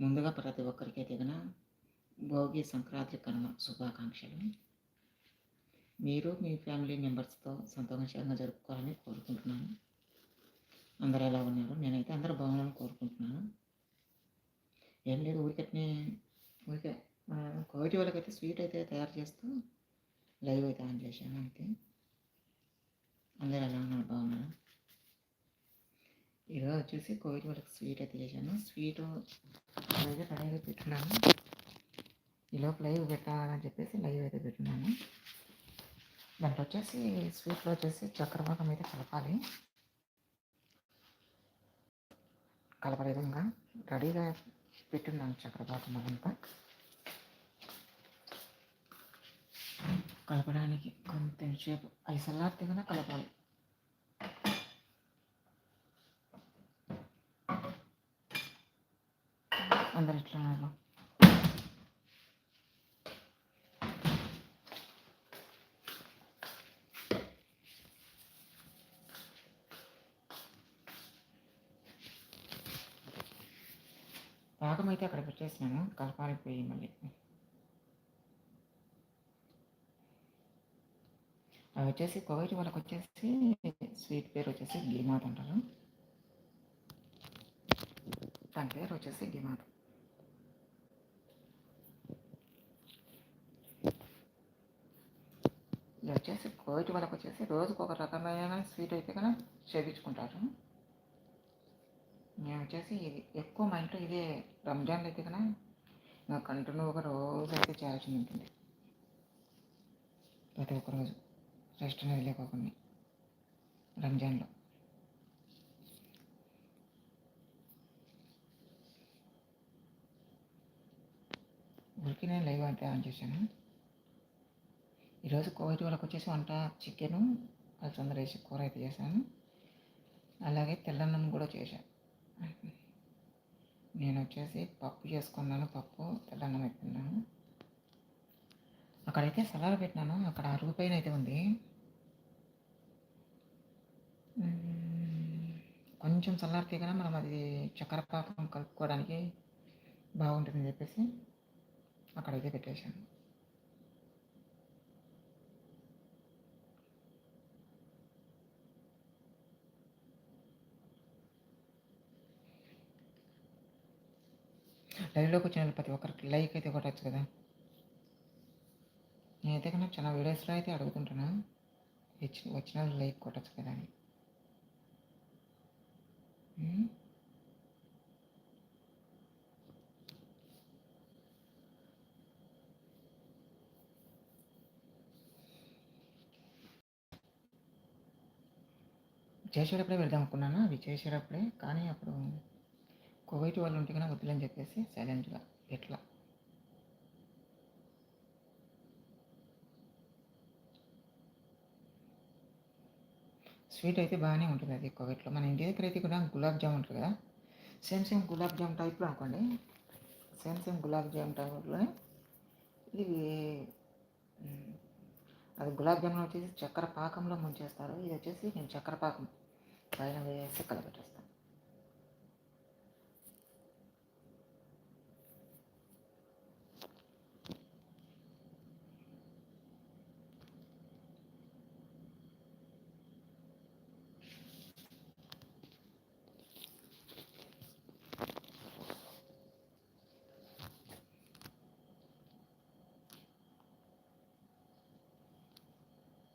ముందుగా ప్రతి ఒక్కరికి దిగిన భోగి సంక్రాంతి కనుమ శుభాకాంక్షలు. మీరు మీ ఫ్యామిలీ మెంబర్స్తో సంతోషంగా జరుపుకోవాలని కోరుకుంటున్నాను. అందరు ఎలా ఉన్నారు? నేనైతే అందరూ బాగున్నాను కోరుకుంటున్నాను. ఏం లేదు ఊరికట్నే ఊరికే కోవిడ్ వాళ్ళకైతే స్వీట్ అయితే తయారు చేస్తూ లైవ్ అయితే ఆన్ చేశాను అంతే. అందరు ఎలా ఉన్నారు? బాగున్నారు? ఈరోజు వచ్చేసి కోవిడ్ వాళ్ళకి స్వీట్ అయితే చేశాను. స్వీట్ అయితే రెడీగా పెట్టున్నాను. ఈలోపు లైవ్ పెట్టాలని చెప్పేసి లైవ్ అయితే పెట్టున్నాను. దాంట్లో వచ్చేసి స్వీట్లో వచ్చేసి చక్రపాకం అయితే కలపాలి. కలపలే విధంగా రెడీగా పెట్టున్నాను చక్రపాకం అదంతా కలపడానికి కొంచెం సేపు అవి కలపాలి అందరు ఎట్లా ఉన్నారు పాకం అయితే అక్కడ పెట్టేసినాను కలపాలి పోయి మళ్ళీ. అవి వచ్చేసి కోవిడ్ వాళ్ళకి వచ్చేసి స్వీట్ పేరు వచ్చేసి గీమాత్ అంటారు. దాని పేరు వచ్చేసి గిమాత్. ఇది వచ్చేసి కోవిడ్ వాళ్ళకి వచ్చేసి రోజుకు ఒక రకమైన స్వీట్ అయితే కన్నా చేపించుకుంటారు నేను వచ్చేసి ఇది ఎక్కువ మా ఇంట్లో ఇదే రంజాన్లో అయితే కన్నా ఇంకా కంటిన్యూగా రోజు అయితే చేయాల్సి ఉంటుంది. ప్రతి ఒక్క రోజు రెస్ట్ అనేది లేకోకుండా రంజాన్లో. ఊరికి నేను లైవ్ అయితే ఆన్ చేశాను. ఈరోజు కోవిడ్ వాళ్ళకి వచ్చేసి వంట చికెను అలసందరేసి కూర అయితే చేశాను. అలాగే తెల్లన్నం కూడా చేశాను నేను వచ్చేసి పప్పు చేసుకున్నాను పప్పు తెల్లన్నం పెట్టినాను అక్కడైతే సలాడ్ పెట్టినాను అక్కడ అరుగు పైన అయితే ఉంది. కొంచెం చల్లారితే కదా మనం అది చక్కెర పాకం కలుపుకోవడానికి బాగుంటుందని చెప్పేసి అక్కడైతే పెట్టేశాను. లైవ్లోకి వచ్చిన ప్రతి ఒక్కరికి లైక్ అయితే కొట్టచ్చు కదా. నేనైతే కన్నా చాలా వీడియోస్లో అయితే అడుగుతుంటున్నా వచ్చిన లైక్ కొట్టచ్చు కదా అని. చేసేటప్పుడే వెళ్దాం అనుకున్నాను? అవి చేసేటప్పుడే? కానీ అప్పుడు కోవిడ్ వాళ్ళు ఉంటే కన్నా వద్దులని చెప్పేసి సైలెంట్గా ఎట్లా? స్వీట్ అయితే బాగానే ఉంటుంది అది కోవిడ్లో మన ఇంటి దగ్గర అయితే కూడా గులాబ్ జామ్ ఉంటుంది కదా? సేమ్ సేమ్ గులాబ్ జామ్ టైప్లో అనుకోండి. సేమ్ సేమ్ గులాబ్ జామ్ టైప్లోనే ఇది అది గులాబ్ జామున్ వచ్చేసి చక్కెర పాకంలో ముంచేస్తారు. ఇది వచ్చేసి నేను చక్కెర పాకం పైన వేసి కలపెట్టేస్తాను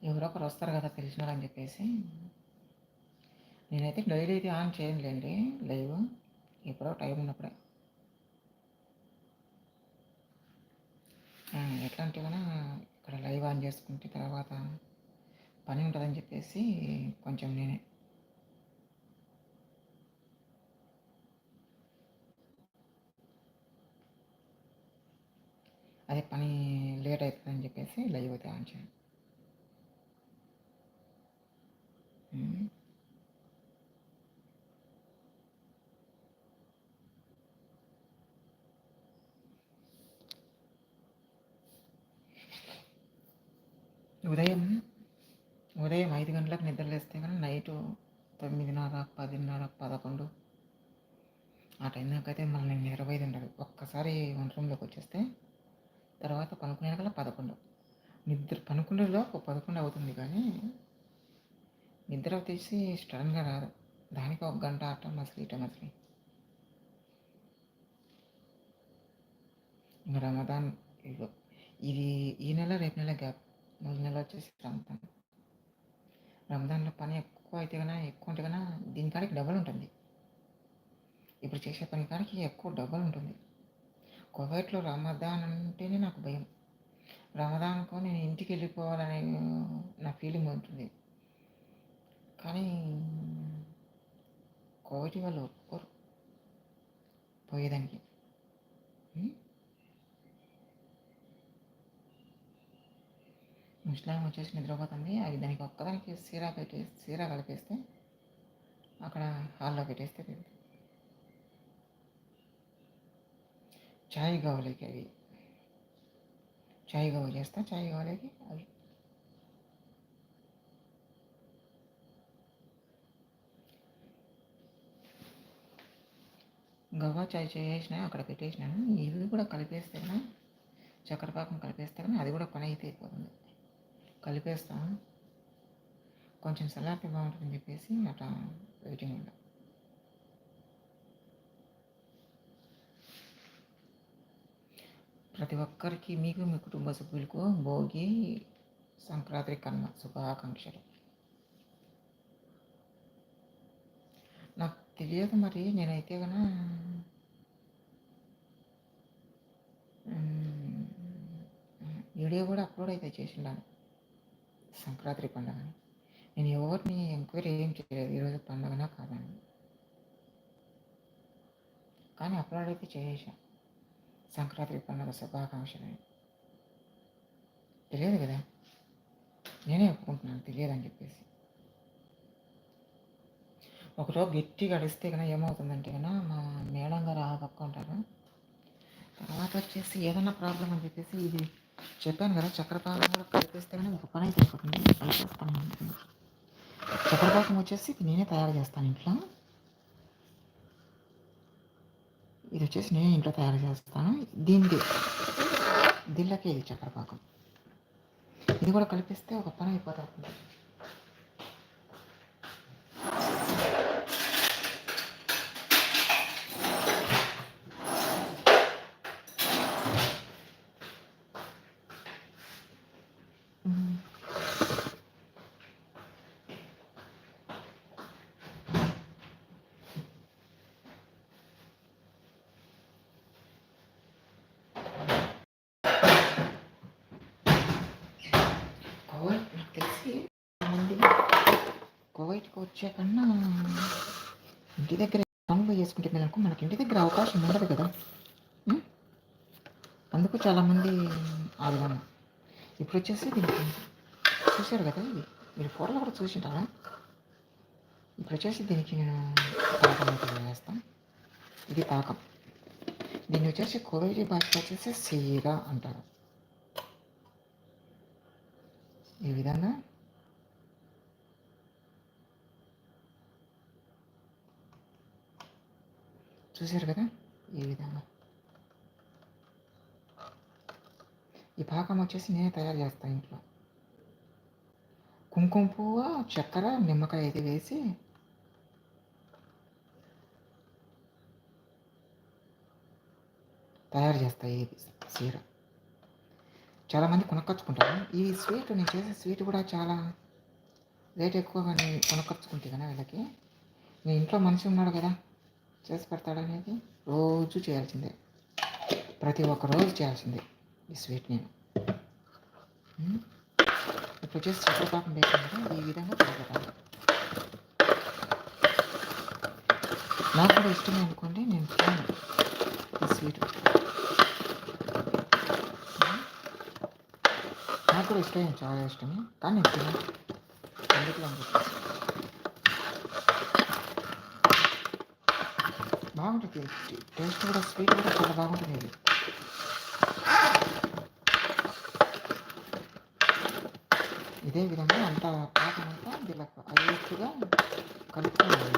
ఎవరో ఒకరు వస్తారు కదా తెలిసిన అని చెప్పేసి. నేనైతే డైలీ అయితే ఆన్ చేయనులేండి లైవ్ ఎప్పుడో టైం ఉన్నప్పుడే. ఎట్లా అంటే ఇక్కడ లైవ్ ఆన్ చేసుకుంటే తర్వాత పని ఉంటుందని చెప్పేసి కొంచెం నేనే. అదే పని లేట్ అవుతుందని చెప్పేసి లైవ్ అయితే ఆన్ చేయండి ఉదయం ఉదయం ఐదు గంటలకు నిద్రలేస్తే కానీ నైటు తొమ్మిదిన్నర పదిన్నర పదకొండు ఆ టైం దాకా అయితే మళ్ళీ నేను ఇరవై ఉండదు. ఒక్కసారి వంట రూమ్లోకి వచ్చేస్తే తర్వాత పనుకునేకల్లా పదకొండు నిద్ర పనుకునేలో ఒక పదకొండు అవుతుంది కానీ నిద్ర తీసి స్టడన్గా రాదు. దానికి ఒక గంట అట్ట మసిలి ఇట మసిలి. ఇంకా రమదాన్ ఇది ఈ నెల రేపు నెల గ్యాప్. మూడు నెల వచ్చేసి రమదాన్. రమదాన్లో పని ఎక్కువ అయితే కన్నా ఎక్కువ ఉంటే కన్నా దీని కాడికి డబల్ ఉంటుంది. ఇప్పుడు చేసే పని కాడికి ఎక్కువ డబల్ ఉంటుంది. కువైట్లో రమదాన్ అంటేనే నాకు భయం. రమదాన్కు నేను ఇంటికి వెళ్ళిపోవాలనే నా ఫీలింగ్ ఉంటుంది. కానీ కోటి వాళ్ళు ఒప్పుకోరు. పోయేదానికి. ముస్లాం వచ్చేసి నిద్రపోతుంది. అది దానికి ఒక్కదానికి సీరా పెట్టి సీరా కలిపేస్తే అక్కడ హాల్లో పెట్టేస్తే తింది చాయ్ గవలేకి అవి చాయ్ గవ చేస్తా చాయ్ గవలేకి అవి గవ్వ చాయ్ చేసినా అక్కడ పెట్టేసినాను ఇవి కూడా కలిపేస్తేనే చక్కెర పాకం కలిపేస్తే అది కూడా పని అయితే అయిపోతుంది. కలిపేస్తాను కొంచెం సలాపి బాగుంటుందని చెప్పేసి అట్లా వెయిటింగ్ ఉండ. ప్రతి ఒక్కరికి మీకు మీ కుటుంబ సభ్యులకు భోగి సంక్రాంతి కన్న శుభాకాంక్షలు. నాకు తెలియదు మరి నేనైతే కన్నా వీడియో కూడా అప్లోడ్ అయితే చేసిండాను. సంక్రాంతి పండుగని. నేను ఎవరిని ఎంక్వైరీ ఏం చేయలేదు. ఈరోజు పండుగనా కాదని కానీ అప్లోడ్ అయితే చేసేసాను సంక్రాంతి పండుగ శుభాకాంక్షలని తెలియదు కదా? నేనే ఒప్పుకుంటున్నాను. తెలియదు అని చెప్పేసి. ఒకరోజు గట్టిగా అడిస్తే కన్నా ఏమవుతుందంటే కన్నా మా మేడం గారు ఆ పక్క ఉంటారు తర్వాత వచ్చేసి ఏదైనా ప్రాబ్లం అని చెప్పేసి ఇది చెప్పాను కదా చక్రపాకం కూడా కలిపేస్తే కానీ ఒక పని అయితే అయిపోతుంది కలిపేస్తాను చక్రపాకం వచ్చేసి ఇది నేనే తయారు చేస్తాను ఇంట్లో. ఇది వచ్చేసి నేనే ఇంట్లో తయారు చేస్తాను. దీనిది దీనిలోకే ఇది చక్రపాకం. ఇది కూడా కలిపిస్తే ఒక పని అయిపోతుంది మ్మ్. కువైట్ నాకు తెలిసి మంది బయటకు వచ్చే కన్నా ఇంటి దగ్గర పనులు చేసుకుంటే మేలకు మనకి ఇంటి దగ్గర అవకాశం ఉండదు కదా. అందుకు చాలామంది ఆ విధంగా ఇప్పుడు వచ్చేసి దీనికి చూశారు కదా ఇది. మీరు ఫోటోలో కూడా చూసింటారా? ఇప్పుడు వచ్చేసి దీనికి నేను పాకం అయితే వేస్తాను. ఇది పాకం. దీన్ని వచ్చేసి కోవేరి భాషలో వచ్చేసి సీర అంటారు. ఈ విధంగా చూశారు కదా ఈ విధంగా. ఈ పాకం వచ్చేసి నేనే తయారు చేస్తాను ఇంట్లో. కుంకుమ పువ్వు చక్కెర నిమ్మకాయ అయితే వేసి తయారు చేస్తాయి ఇది సీర. చాలామంది కొనక్కచ్చుకుంటారు. ఈ స్వీట్ నేను చేసే స్వీట్ కూడా చాలా రేట్ ఎక్కువగానే కొనుక్కొచ్చుకుంటే కదా వీళ్ళకి. మీ ఇంట్లో మనిషి ఉన్నాడు కదా. చేసి పెడతాడనేది రోజు చేయాల్సిందే. ప్రతి ఒక్క రోజు చేయాల్సిందే ఈ స్వీట్ నేను. ఇప్పుడు వచ్చేసి చక్కెర పాకం కదా ఈ విధంగా తిరగటాలి నాకు కూడా ఇష్టమే అనుకోండి నేను తిన్నాను ఈ స్వీట్. నాకు కూడా ఇష్టమే చాలా ఇష్టమే. కానీ నేను తిన్నాను ఎందుకు అనుకుంటున్నాను బాగుంటుంది టేస్ట్ కూడా స్వీట్ కూడా చాలా బాగుంటుంది ఇదే విధంగా అంత పాకం అంతా దీనిలో అయ్యేట్టుగా కలుపుకోవాలి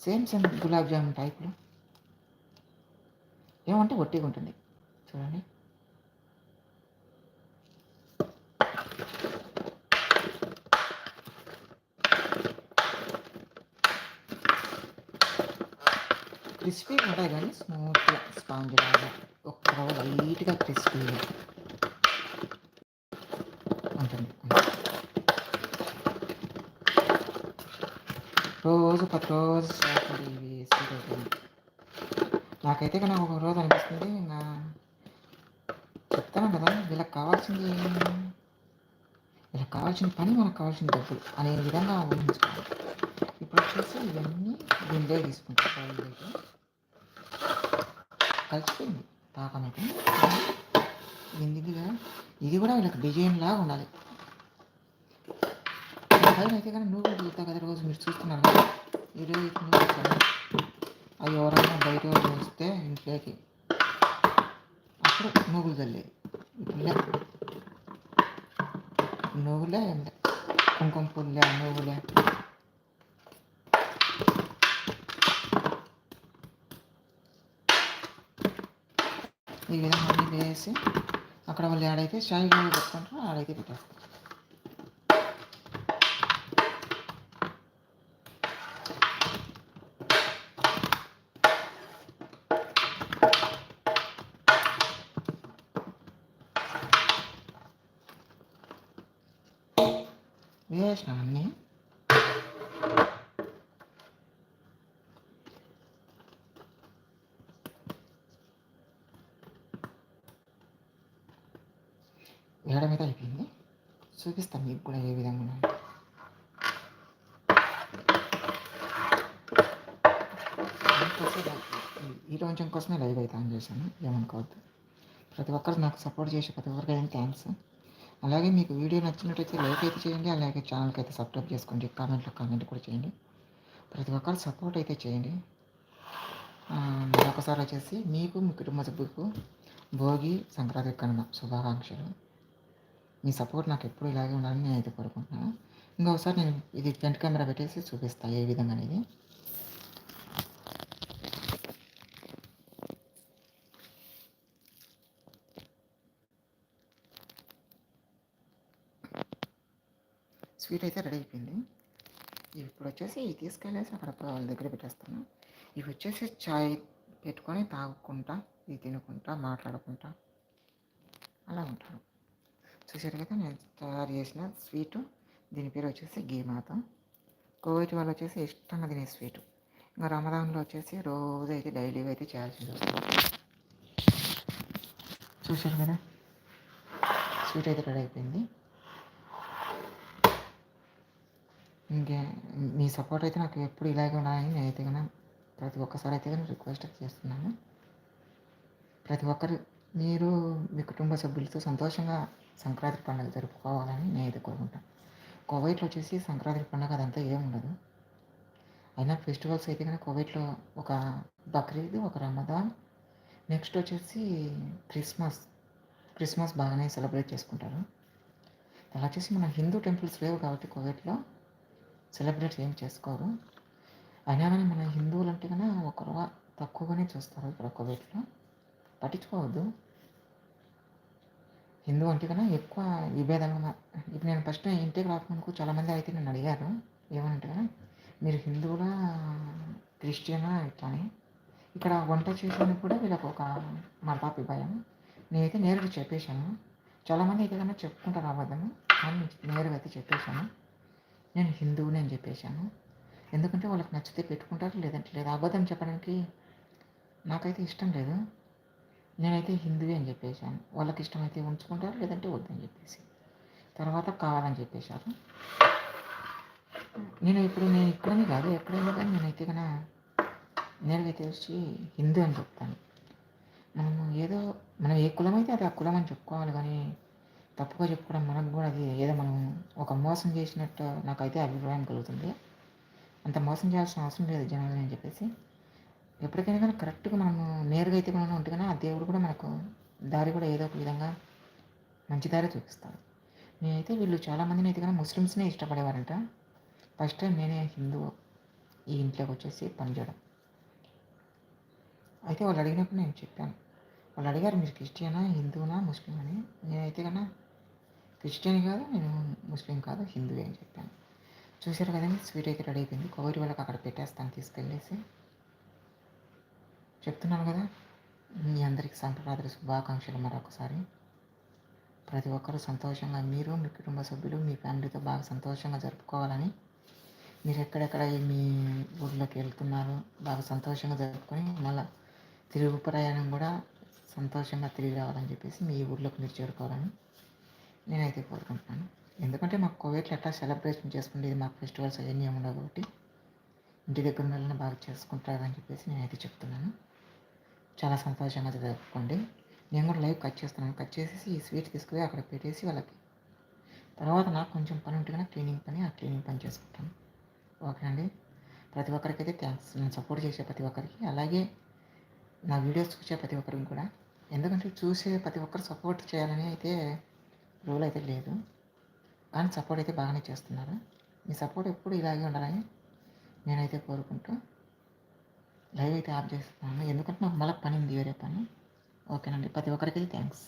సేమ్ సేమ్ గులాబ్ జామున్ టైప్లో ఏమంటే ఒట్టిగా ఉంటుంది చూడండి. క్రిస్పీ ఉంటాయి కానీ స్మూత్గా స్పాంజ్ లాగా ఒక్క రవ్వ లైట్గా క్రిస్పీగా ఉంటుంది. రోజు పది రోజు చేస్తుంది ఇవి నాకైతే కానీ ఒక రోజు అనిపిస్తుంది ఇంకా చెప్తాను కదా వీళ్ళకి కావాల్సింది వీళ్ళకి కావాల్సిన పని మనకు కావాల్సిన డబ్బులు అనే విధంగా ఊహించుకోవాలి. వచ్చేసి ఇవన్నీ గుండే తీసుకుంటాం కలిసిపోయింది పాకం అయితే ఎందుకుగా ఇది కూడా వీళ్ళకి డిజైన్ లాగా ఉండాలి అయితే కానీ నువ్వు చూస్తా కదా రోజు మీరు చూస్తున్నారు కదా ఈరోజు నువ్వు అవి ఎవరైనా బయట వాళ్ళు వస్తే ఇంట్లోకి అప్పుడు నువ్వులు చల్లేది నువ్వులే నువ్వులే కుంకుమ పుల్లే నువ్వులే ఈ విధంగా అన్నీ వేసి అక్కడ వాళ్ళు ఆడైతే స్టైల్ పెట్టుకుంటారు ఆడైతే పెట్టేస్తారు. వేయడం మీద అయిపోయింది? చూపిస్తాను మీకు కూడా ఏ విధంగా ఈ రోజు కోసమే లైవ్ అయితే ఆన్ చేశాను ఏమనుకోవద్దు. ప్రతి ఒక్కరు నాకు సపోర్ట్ చేసి ప్రతి ఒక్కరికి అయితే థ్యాంక్స్ అలాగే మీకు వీడియో నచ్చినట్టయితే లైక్ అయితే చేయండి అలాగే ఛానల్కి అయితే సబ్స్క్రైబ్ చేసుకోండి కామెంట్లో కామెంట్ కూడా చేయండి. ప్రతి ఒక్కరు సపోర్ట్ అయితే చేయండి. మరొకసారి వచ్చేసి మీకు మీ కుటుంబ సభ్యులకు భోగి సంక్రాంతి కనుమ శుభాకాంక్షలు. మీ సపోర్ట్ నాకు ఎప్పుడు ఇలాగే ఉండాలని నేను అయితే కోరుకుంటున్నాను. ఇంకొకసారి నేను ఇది ఫ్రంట్ కెమెరా పెట్టేసి చూపిస్తాను ఏ విధంగా అనేది. స్వీట్ అయితే రెడీ అయిపోయింది. ఇవి ఇప్పుడు వచ్చేసి ఇవి తీసుకెళ్ళేసి అక్కడ వాళ్ళ దగ్గర పెట్టేస్తాను. ఇవి వచ్చేసి చాయ్ పెట్టుకొని తాగుకుంటా ఇవి తినుకుంటా మాట్లాడుకుంటా. అలా ఉంటాను. చూసారు కదా నేను తయారు చేసిన స్వీటు. దీని పేరు వచ్చేసి గీమాత కోవిడ్ వాళ్ళు వచ్చేసి ఇష్టంగా తినే స్వీటు. ఇంకా రమదాన్లో వచ్చేసి రోజు అయితే డైలీగా అయితే చేయాల్సింది వస్తుంది చూసారు కదా? స్వీట్ అయితే రెడీ అయిపోయింది. ఇంకే మీ సపోర్ట్ అయితే నాకు ఎప్పుడు ఇలాగే ఉండాలని నేనైతే కన్నా ప్రతి ఒక్కసారి అయితే కానీ రిక్వెస్ట్ చేస్తున్నాను. ప్రతి ఒక్కరు మీరు మీ కుటుంబ సభ్యులతో సంతోషంగా సంక్రాంతి పండుగ జరుపుకోవాలని నేను కోరుకుంటాను. కోవైట్లో వచ్చేసి సంక్రాంతి పండుగ అదంతా ఏం ఉండదు. అయినా ఫెస్టివల్స్ అయితే కానీ కోవైట్లో ఒక బక్రీద్ ఒక రమదాన్ నెక్స్ట్ వచ్చేసి క్రిస్మస్. క్రిస్మస్ బాగానే సెలబ్రేట్ చేసుకుంటారు. అలా వచ్చేసి మన హిందూ టెంపుల్స్ లేవు కాబట్టి కోవిడ్లో సెలబ్రేట్ ఏం చేసుకోరు. అయినా కానీ మన హిందువులు అంటే కన్నా ఒకరు తక్కువగానే చూస్తారు ఇక్కడ కోవిడ్లో పట్టించుకోవద్దు హిందూ అంటే కన్నా ఎక్కువ విభేదంగా ఇప్పుడు నేను ఫస్ట్ ఇంటికి రాకముందుకు చాలామంది అయితే నన్ను అడిగారు. ఏమనంటే మీరు హిందువులా క్రిస్టియనా ఇట్లాని ఇక్కడ వంట చేయడానికి కూడా వీళ్ళకు ఒక మతాపి భయం. నేనైతే నేరుగా చెప్పేశాను. చాలామంది అయితే కన్నా చెప్పుకుంటారు రావద్దాము కానీ నేరుగా అయితే చెప్పేశాను. నేను హిందువుని అని చెప్పేశాను. ఎందుకంటే వాళ్ళకి నచ్చితే పెట్టుకుంటారు లేదంటే లేదు. అబద్ధం చెప్పడానికి నాకైతే ఇష్టం లేదు. నేనైతే హిందువే అని చెప్పేశాను. వాళ్ళకి ఇష్టమైతే ఉంచుకుంటారు లేదంటే వద్దని చెప్పేసి. తర్వాత కావాలని చెప్పేశారు. నేను ఇప్పుడు నేను ఇక్కడనే కాదు ఎక్కడైనా కానీ నేనైతే కన్నా నేరుగా వచ్చి హిందూ అని చెప్తాను. మనము ఏదో మనం ఏ కులం అయితే అది ఆ కులం అని చెప్పుకోవాలి కానీ తప్పుగా చెప్పుకోవడం మనకు కూడా అది ఏదో మనం ఒక మోసం చేసినట్టు నాకైతే అభిప్రాయం కలుగుతుంది. అంత మోసం చేయాల్సిన అవసరం లేదు జనాలు అని చెప్పేసి. ఎప్పటికైనా కానీ కరెక్ట్గా మనము నేరుగా అయితే మనం ఉంటే కానీ ఆ దేవుడు కూడా మనకు దారి కూడా ఏదో ఒక విధంగా మంచి దారి చూపిస్తాడు. నేనైతే వీళ్ళు చాలామందిని అయితే కానీ ముస్లిమ్స్నే ఇష్టపడేవారంట. ఫస్ట్ టైం నేనే హిందూ ఈ ఇంట్లోకి వచ్చేసి పనిచేయడం అయితే వాళ్ళు అడిగినప్పుడు నేను చెప్పాను. వాళ్ళు అడిగారు మీరు క్రిస్టియనా హిందూనా ముస్లిం అని నేనైతే కన్నా క్రిస్టియన్ కాదు నేను ముస్లిం కాదు హిందూ అని చెప్పాను. చూసారు కదండి స్వీట్ అయితే రెడీ అయిపోయింది. కొబ్బరి వాళ్ళకి అక్కడ పెట్టేస్తాను తీసుకెళ్ళేసి. చెప్తున్నాను కదా మీ అందరికి సంక్రాంతి శుభాకాంక్షలు మరొకసారి. ప్రతి ఒక్కరూ సంతోషంగా మీరు మీ కుటుంబ సభ్యులు మీ ఫ్యామిలీతో బాగా సంతోషంగా జరుపుకోవాలని మీరు ఎక్కడెక్కడ మీ ఊర్లోకి వెళ్తున్నారు బాగా సంతోషంగా జరుపుకొని మళ్ళీ తిరుగు ప్రయాణం కూడా సంతోషంగా తిరిగి రావాలని చెప్పేసి మీ ఊర్లోకి మీరు చేరుకోవాలని నేనైతే కోరుకుంటున్నాను. ఎందుకంటే మాకు కోవిడ్లో ఎట్లా సెలబ్రేషన్ చేసుకుంటే మాకు ఫెస్టివల్స్ అవన్నీ ఉండవు కాబట్టి ఇంటి దగ్గర ఉన్న బాగా చేసుకుంటారని చెప్పేసి నేనైతే చెప్తున్నాను. చాలా సంతోషంగా జరుపుకోండి నేను కూడా లైవ్ కట్ చేస్తున్నాను. కట్ చేసేసి ఈ స్వీట్ తీసుకుపోయి అక్కడ పెట్టేసి వాళ్ళకి తర్వాత నాకు కొంచెం పని ఉంటుంది క్లీనింగ్ పని ఆ క్లీనింగ్ పని చేసుకుంటాను. ఓకే అండి. ప్రతి ఒక్కరికైతే థ్యాంక్స్. నేను సపోర్ట్ చేసే ప్రతి ఒక్కరికి. అలాగే నా వీడియోస్ చూసే ప్రతి ఒక్కరికి కూడా. ఎందుకంటే చూసే ప్రతి ఒక్కరు సపోర్ట్ చేయాలని అయితే రూల్ అయితే లేదు. కానీ సపోర్ట్ అయితే బాగానే చేస్తున్నారు. మీ సపోర్ట్ ఎప్పుడు ఇలాగే ఉండాలని నేనైతే కోరుకుంటూ లైవ్ అయితే ఆఫ్ చేస్తున్నాను ఎందుకంటే నాకు మళ్ళీ పని ఉంది వేరే పని. ఓకేనండి ప్రతి ఒక్కరికి థ్యాంక్స్